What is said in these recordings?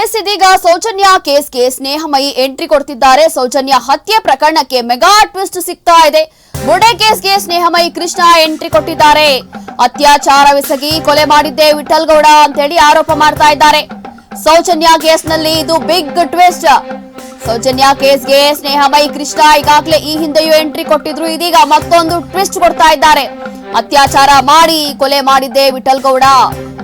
S, ಇದೀಗ ಸೌಜನ್ಯ ಕೇಸ್ಗೆ ಸ್ನೇಹಮಯಿ entry ಕೊಡ್ತಿದ್ದಾರೆ. ಸೌಜನ್ಯ ಹತ್ಯೆ ಪ್ರಕರಣಕ್ಕೆ ಮೆಗಾ ಟ್ವಿಸ್ಟ್ ಸಿಗ್ತಾ ಇದೆ. ಬುಡೆ ಕೇಸ್ಗೆ ಸ್ನೇಹಮಯಿ ಕೃಷ್ಣ ಎಂಟ್ರಿ ಕೊಟ್ಟಿದ್ದಾರೆ. ಅತ್ಯಾಚಾರವೆಸಗಿ ಕೊಲೆ ಮಾಡಿದ್ದೆ ವಿಠಲ್ ಗೌಡ ಅಂತೇಳಿ ಆರೋಪ ಮಾಡ್ತಾ ಇದ್ದಾರೆ. ಸೌಜನ್ಯ ಕೇಸ್ನಲ್ಲಿ ಇದು ಬಿಗ್ ಟ್ವಿಸ್ಟ್. ಸೌಜನ್ಯ ಕೇಸ್ಗೆ ಸ್ನೇಹಮಯಿ ಕೃಷ್ಣ ಈಗಾಗಲೇ ಈ ಹಿಂದೆಯೂ ಎಂಟ್ರಿ ಕೊಟ್ಟಿದ್ರು. ಇದೀಗ ಮತ್ತೊಂದು ಟ್ವಿಸ್ಟ್ ಕೊಡ್ತಾ ಇದ್ದಾರೆ. ಅತ್ಯಾಚಾರ ಮಾಡಿ ಕೊಲೆ ಮಾಡಿದ್ದೆ ವಿಠಲ್ ಗೌಡ.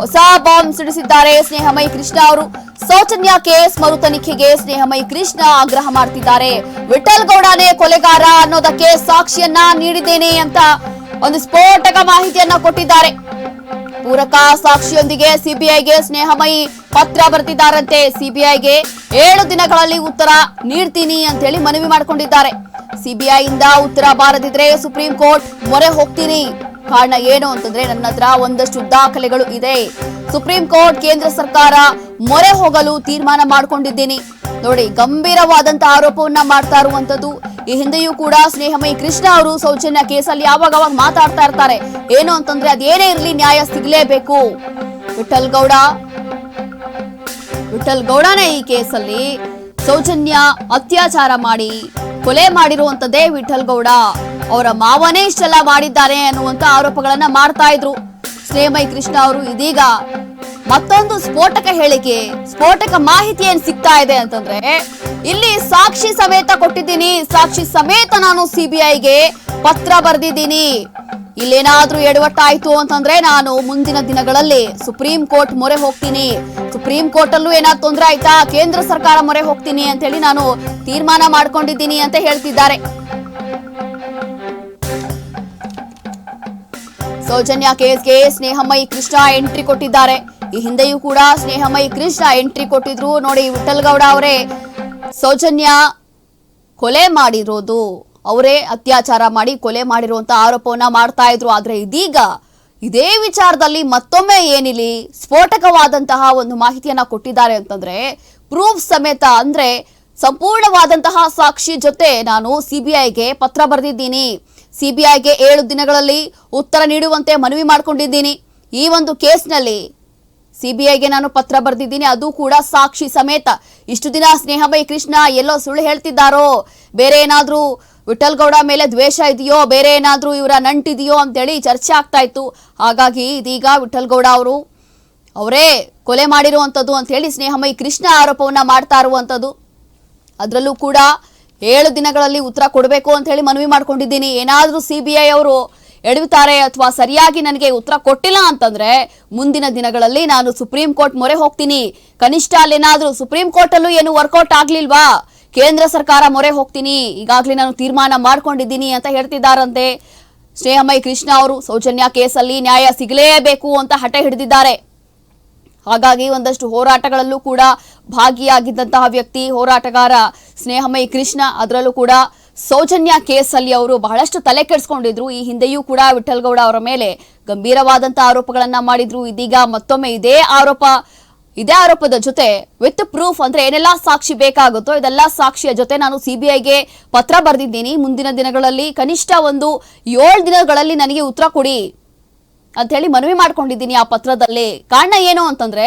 ಹೊಸ ಬಾಂಬ್ ಸಿಡಿಸಿದ್ದಾರೆ ಸ್ನೇಹಮಯಿ ಕೃಷ್ಣ ಅವರು. ಸೌಜನ್ಯ ಕೇಸ್ ಮರು ತನಿಖೆಗೆ ಸ್ನೇಹಮಯಿ ಕೃಷ್ಣ ಆಗ್ರಹ ಮಾಡ್ತಿದ್ದಾರೆ. ವಿಠಲ್ ಗೌಡನೇ ಕೊಲೆಗಾರ ಅನ್ನೋದಕ್ಕೆ ಸಾಕ್ಷಿಯನ್ನ ನೀಡಿದ್ದೇನೆ ಅಂತ ಒಂದು ಸ್ಫೋಟಕ ಮಾಹಿತಿಯನ್ನ ಕೊಟ್ಟಿದ್ದಾರೆ. ಪೂರಕ ಸಾಕ್ಷಿಯೊಂದಿಗೆ ಸಿಬಿಐಗೆ ಸ್ನೇಹಮಯಿ ಪತ್ರ ಬರೆದಿದ್ದಾರಂತೆ. ಸಿಬಿಐಗೆ ಏಳು ದಿನಗಳಲ್ಲಿ ಉತ್ತರ ನೀಡ್ತೀನಿ ಅಂತ ಹೇಳಿ ಮನವಿ ಮಾಡಿಕೊಂಡಿದ್ದಾರೆ. ಇಂದ ಉತ್ತರ ಬಾರದಿದ್ರೆ ಸುಪ್ರೀಂ ಕೋರ್ಟ್ ಮೊರೆ ಹೋಗ್ತೀನಿ. ಕಾರಣ ಏನು ಅಂತಂದ್ರೆ ನನ್ನ ಹತ್ರ ಒಂದಷ್ಟು ದಾಖಲೆಗಳು ಇದೆ. ಸುಪ್ರೀಂ ಕೋರ್ಟ್, ಕೇಂದ್ರ ಸರ್ಕಾರ ಮೊರೆ ಹೋಗಲು ತೀರ್ಮಾನ ಮಾಡ್ಕೊಂಡಿದ್ದೀನಿ. ನೋಡಿ ಗಂಭೀರವಾದಂತ ಆರೋಪವನ್ನ ಮಾಡ್ತಾ ಇರುವಂತದ್ದು. ಈ ಹಿಂದೆಯೂ ಕೂಡ ಸ್ನೇಹಮಯಿ ಕೃಷ್ಣ ಅವರು ಸೌಜನ್ಯ ಕೇಸಲ್ಲಿ ಯಾವಾಗ ಅವಾಗ ಮಾತಾಡ್ತಾ ಇರ್ತಾರೆ. ಏನು ಅಂತಂದ್ರೆ ಅದೇನೇ ಇರಲಿ ನ್ಯಾಯ ಸಿಗ್ಲೇಬೇಕು. ವಿಠಲ್ ಗೌಡ, ವಿಠಲ್ ಗೌಡನೇ ಈ ಕೇಸಲ್ಲಿ ಸೌಜನ್ಯ ಅತ್ಯಾಚಾರ ಮಾಡಿ ಕೊಲೆ ಮಾಡಿರುವಂತದ್ದೇ ವಿಠಲ್ ಗೌಡ. ಅವರ ಮಾವನೇ ಇಷ್ಟೆಲ್ಲ ಮಾಡಿದ್ದಾರೆ ಅನ್ನುವಂತ ಆರೋಪಗಳನ್ನ ಮಾಡ್ತಾ ಇದ್ರು. ಸ್ನೇಹಮಯಿ ಕೃಷ್ಣ ಅವರು ಇದೀಗ ಮತ್ತೊಂದು ಸ್ಫೋಟಕ ಹೇಳಿಕೆ, ಸ್ಫೋಟಕ ಮಾಹಿತಿ ಏನ್ ಸಿಗ್ತಾ ಇದೆ ಅಂತಂದ್ರೆ, ಇಲ್ಲಿ ಸಾಕ್ಷಿ ಸಮೇತ ಕೊಟ್ಟಿದ್ದೀನಿ, ಸಾಕ್ಷಿ ಸಮೇತ ನಾನು ಸಿಬಿಐಗೆ ಪತ್ರ ಬರೆದಿದ್ದೀನಿ. ಇಲ್ಲೇನಾದ್ರೂ ಎಡವಟ್ಟಾಯ್ತು ಅಂತಂದ್ರೆ ನಾನು ಮುಂದಿನ ದಿನಗಳಲ್ಲಿ ಸುಪ್ರೀಂ ಕೋರ್ಟ್ ಮೊರೆ ಹೋಗ್ತೀನಿ. ಸುಪ್ರೀಂ ಕೋರ್ಟ್ ಅಲ್ಲೂ ಏನಾದ್ರು ತೊಂದ್ರೆ ಆಯ್ತಾ? ಕೇಂದ್ರ ಸರ್ಕಾರ ಮೊರೆ ಹೋಗ್ತೀನಿ ಅಂತ ಹೇಳಿ ನಾನು ತೀರ್ಮಾನ ಮಾಡ್ಕೊಂಡಿದ್ದೀನಿ ಅಂತ ಹೇಳ್ತಿದ್ದಾರೆ. ಸೌಜನ್ಯ ಕೇಸ್ಗೆ ಸ್ನೇಹಮಯಿ ಕೃಷ್ಣ ಎಂಟ್ರಿ ಕೊಟ್ಟಿದ್ದಾರೆ. ಈ ಹಿಂದೆಯೂ ಕೂಡ ಸ್ನೇಹಮಯಿ ಕೃಷ್ಣ ಎಂಟ್ರಿ ಕೊಟ್ಟಿದ್ರು. ನೋಡಿ ವಿಠಲ್ ಗೌಡ ಅವರೇ, ಸೌಜನ್ಯ ಕೊಲೆ ಮಾಡಿರೋದು. ಅವರೇ ಅತ್ಯಾಚಾರ ಮಾಡಿ ಕೊಲೆ ಮಾಡಿರುವಂತ ಆರೋಪವನ್ನ ಮಾಡ್ತಾ ಇದ್ರು. ಆದ್ರೆ ಇದೀಗ ಇದೇ ವಿಚಾರದಲ್ಲಿ ಮತ್ತೊಮ್ಮೆ ಏನಿಲ್ಲಿ ಸ್ಫೋಟಕವಾದಂತಹ ಒಂದು ಮಾಹಿತಿಯನ್ನ ಕೊಟ್ಟಿದ್ದಾರೆ ಅಂತಂದ್ರೆ, ಪ್ರೂಫ್ ಸಮೇತ ಅಂದ್ರೆ ಸಂಪೂರ್ಣವಾದಂತಹ ಸಾಕ್ಷಿ ಜೊತೆ ನಾನು ಸಿಬಿಐಗೆ ಪತ್ರ ಬರೆದಿದ್ದೀನಿ. ಸಿಬಿಐಗೆ ಏಳು ದಿನಗಳಲ್ಲಿ ಉತ್ತರ ನೀಡುವಂತೆ ಮನವಿ ಮಾಡಿಕೊಂಡಿದ್ದೀನಿ. ಈ ಒಂದು ಕೇಸ್ನಲ್ಲಿ ಸಿಬಿಐಗೆ ನಾನು ಪತ್ರ ಬರೆದಿದ್ದೀನಿ. ಅದು ಕೂಡ ಸಾಕ್ಷಿ ಸಮೇತ. ಇಷ್ಟು ದಿನ ಸ್ನೇಹಮಯ ಕೃಷ್ಣ ಎಲ್ಲೋ ಸುಳ್ಳು ಹೇಳ್ತಿದ್ದಾರೋ? ಬೇರೆ ಏನಾದ್ರೂ ವಿಠಲ್ ಗೌಡ ಮೇಲೆ ದ್ವೇಷ ಇದೆಯೋ, ಬೇರೆ ಏನಾದರೂ ಇವರ ನಂಟಿದೆಯೋ ಅಂತೇಳಿ ಚರ್ಚೆ ಆಗ್ತಾ ಇತ್ತು. ಹಾಗಾಗಿ ಇದೀಗ ವಿಠಲ್ಗೌಡ ಅವರು, ಅವರೇ ಕೊಲೆ ಮಾಡಿರುವಂಥದ್ದು ಅಂತ ಹೇಳಿ ಸ್ನೇಹಮಯಿ ಕೃಷ್ಣ ಆರೋಪವನ್ನ ಮಾಡ್ತಾ ಇರುವಂಥದ್ದು. ಅದರಲ್ಲೂ ಕೂಡ ಏಳು ದಿನಗಳಲ್ಲಿ ಉತ್ತರ ಕೊಡಬೇಕು ಅಂತ ಹೇಳಿ ಮನವಿ ಮಾಡ್ಕೊಂಡಿದ್ದೀನಿ. ಏನಾದರೂ ಸಿ ಬಿ ಐ ಅವರು ಎಡವುತ್ತಾರೆ ಅಥವಾ ಸರಿಯಾಗಿ ನನಗೆ ಉತ್ತರ ಕೊಟ್ಟಿಲ್ಲ ಅಂತಂದ್ರೆ ಮುಂದಿನ ದಿನಗಳಲ್ಲಿ ನಾನು ಸುಪ್ರೀಂ ಕೋರ್ಟ್ ಮೊರೆ ಹೋಗ್ತೀನಿ. ಕನಿಷ್ಠ ಅಲ್ಲೇನಾದರೂ ಸುಪ್ರೀಂ ಕೋರ್ಟಲ್ಲೂ ಏನು ವರ್ಕೌಟ್ ಆಗ್ಲಿಲ್ವಾ? ಕೇಂದ್ರ ಸರ್ಕಾರ ಮೊರೆ ಹೋಗ್ತೀನಿ. ಈಗಾಗಲೇ ನಾನು ತೀರ್ಮಾನ ಮಾಡ್ಕೊಂಡಿದ್ದೀನಿ ಅಂತ ಹೇಳ್ತಿದ್ದಾರಂತೆ. ಸ್ನೇಹಮಯಿ ಕೃಷ್ಣ ಅವರು, ಸೌಜನ್ಯ ಕೇಸಲ್ಲಿ ನ್ಯಾಯ ಸಿಗಲೇಬೇಕು ಅಂತ ಹಠ ಹಿಡಿದಿದ್ದಾರೆ. ಹಾಗಾಗಿ ಒಂದಷ್ಟು ಹೋರಾಟಗಳಲ್ಲೂ ಕೂಡ ಭಾಗಿಯಾಗಿದ್ದಂತಹ ವ್ಯಕ್ತಿ, ಹೋರಾಟಗಾರ ಸ್ನೇಹಮಯಿ ಕೃಷ್ಣ, ಅದರಲ್ಲೂ ಕೂಡ ಸೌಜನ್ಯ ಕೇಸಲ್ಲಿ ಅವರು ಬಹಳಷ್ಟು ತಲೆ ಕೆಡಿಸ್ಕೊಂಡಿದ್ರು. ಈ ಹಿಂದೆಯೂ ಕೂಡ ವಿಠಲ್ಗೌಡ ಅವರ ಮೇಲೆ ಗಂಭೀರವಾದಂತಹ ಆರೋಪಗಳನ್ನ ಮಾಡಿದ್ರು. ಇದೀಗ ಮತ್ತೊಮ್ಮೆ ಇದೇ ಆರೋಪ ಇದೇ ಆರೋಪದ ಜೊತೆ ವಿತ್ ಪ್ರೂಫ್ ಅಂದ್ರೆ ಏನೆಲ್ಲ ಸಾಕ್ಷಿ ಬೇಕಾಗುತ್ತೋ ಇದೆಲ್ಲ ಸಾಕ್ಷಿಯ ಜೊತೆ ನಾನು ಸಿಬಿಐಗೆ ಪತ್ರ ಬರೆದಿದ್ದೀನಿ. ಮುಂದಿನ ದಿನಗಳಲ್ಲಿ ಕನಿಷ್ಠ ಒಂದು ಏಳು ದಿನಗಳಲ್ಲಿ ನನಗೆ ಉತ್ತರ ಕೊಡಿ ಅಂತ ಹೇಳಿ ಮನವಿ ಮಾಡ್ಕೊಂಡಿದ್ದೀನಿ ಆ ಪತ್ರದಲ್ಲಿ. ಕಾರಣ ಏನು ಅಂತಂದ್ರೆ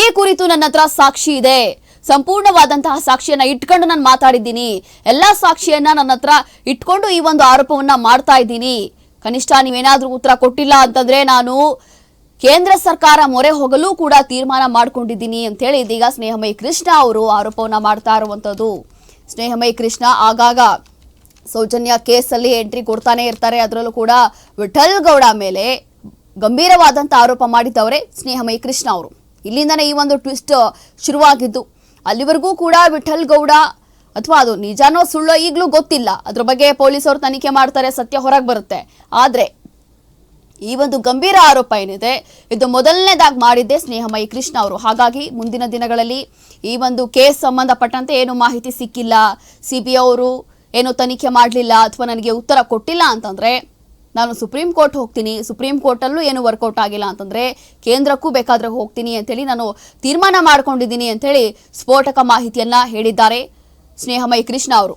ಈ ಕುರಿತು ನನ್ನ ಹತ್ರ ಸಾಕ್ಷಿ ಇದೆ. ಸಂಪೂರ್ಣವಾದಂತಹ ಸಾಕ್ಷಿಯನ್ನ ಇಟ್ಕೊಂಡು ನಾನು ಮಾತಾಡಿದ್ದೀನಿ. ಎಲ್ಲಾ ಸಾಕ್ಷಿಯನ್ನ ನನ್ನ ಹತ್ರ ಇಟ್ಕೊಂಡು ಈ ಒಂದು ಆರೋಪವನ್ನ ಮಾಡ್ತಾ ಇದ್ದೀನಿ. ಕನಿಷ್ಠ ನೀವೇನಾದ್ರೂ ಉತ್ತರ ಕೊಟ್ಟಿಲ್ಲ ಅಂತಂದ್ರೆ ನಾನು ಕೇಂದ್ರ ಸರ್ಕಾರ ಮೊರೆ ಹೋಗಲು ಕೂಡ ತೀರ್ಮಾನ ಮಾಡ್ಕೊಂಡಿದ್ದೀನಿ ಅಂತ ಹೇಳಿ ಇದೀಗ ಸ್ನೇಹಮಯಿ ಕೃಷ್ಣ ಅವರು ಆರೋಪವನ್ನ ಮಾಡ್ತಾ ಇರುವಂತದ್ದು. ಸ್ನೇಹಮಯಿ ಕೃಷ್ಣ ಆಗಾಗ ಸೌಜನ್ಯ ಕೇಸಲ್ಲಿ ಎಂಟ್ರಿ ಕೊಡ್ತಾನೆ ಇರ್ತಾರೆ. ಅದರಲ್ಲೂ ಕೂಡ ವಿಠಲ್ ಗೌಡ ಮೇಲೆ ಗಂಭೀರವಾದಂಥ ಆರೋಪ ಮಾಡಿದ್ದವರೇ ಸ್ನೇಹಮಯಿ ಕೃಷ್ಣ ಅವರು. ಇಲ್ಲಿಂದನೇ ಈ ಒಂದು ಟ್ವಿಸ್ಟ್ ಶುರುವಾಗಿದ್ದು. ಅಲ್ಲಿವರೆಗೂ ಕೂಡ ವಿಠಲ್ ಗೌಡ ಅಥವಾ ಅದು ನಿಜಾನೋ ಸುಳ್ಳೋ ಈಗಲೂ ಗೊತ್ತಿಲ್ಲ. ಅದ್ರ ಬಗ್ಗೆ ಪೊಲೀಸರು ತನಿಖೆ ಮಾಡ್ತಾರೆ, ಸತ್ಯ ಹೊರಗೆ ಬರುತ್ತೆ. ಆದರೆ ಈ ಒಂದು ಗಂಭೀರ ಆರೋಪ ಏನಿದೆ, ಇದು ಮೊದಲನೇದಾಗಿ ಮಾಡಿದ್ದೆ ಸ್ನೇಹಮಯಿ ಕೃಷ್ಣ ಅವರು. ಹಾಗಾಗಿ ಮುಂದಿನ ದಿನಗಳಲ್ಲಿ ಈ ಒಂದು ಕೇಸ್ ಸಂಬಂಧಪಟ್ಟಂತೆ ಏನು ಮಾಹಿತಿ ಸಿಕ್ಕಿಲ್ಲ ಸಿ ಬಿ ಅವರು ಏನು ತನಿಖೆ ಮಾಡಲಿಲ್ಲ ಅಥವಾ ನನಗೆ ಉತ್ತರ ಕೊಟ್ಟಿಲ್ಲ ಅಂತಂದ್ರೆ, ನಾನು ಸುಪ್ರೀಂ ಕೋರ್ಟ್ ಹೋಗ್ತೀನಿ, ಸುಪ್ರೀಂ ಕೋರ್ಟಲ್ಲೂ ಏನು ವರ್ಕೌಟ್ ಆಗಿಲ್ಲ ಅಂತಂದ್ರೆ, ಕೇಂದ್ರಕ್ಕೂ ಬೇಕಾದ್ರೆ ಹೋಗ್ತೀನಿ ಅಂತೇಳಿ ನಾನು ತೀರ್ಮಾನ ಮಾಡ್ಕೊಂಡಿದ್ದೀನಿ ಅಂತೇಳಿ ಸ್ಫೋಟಕ ಮಾಹಿತಿಯನ್ನ ಹೇಳಿದ್ದಾರೆ ಸ್ನೇಹಮಯಿ ಕೃಷ್ಣ ಅವರು.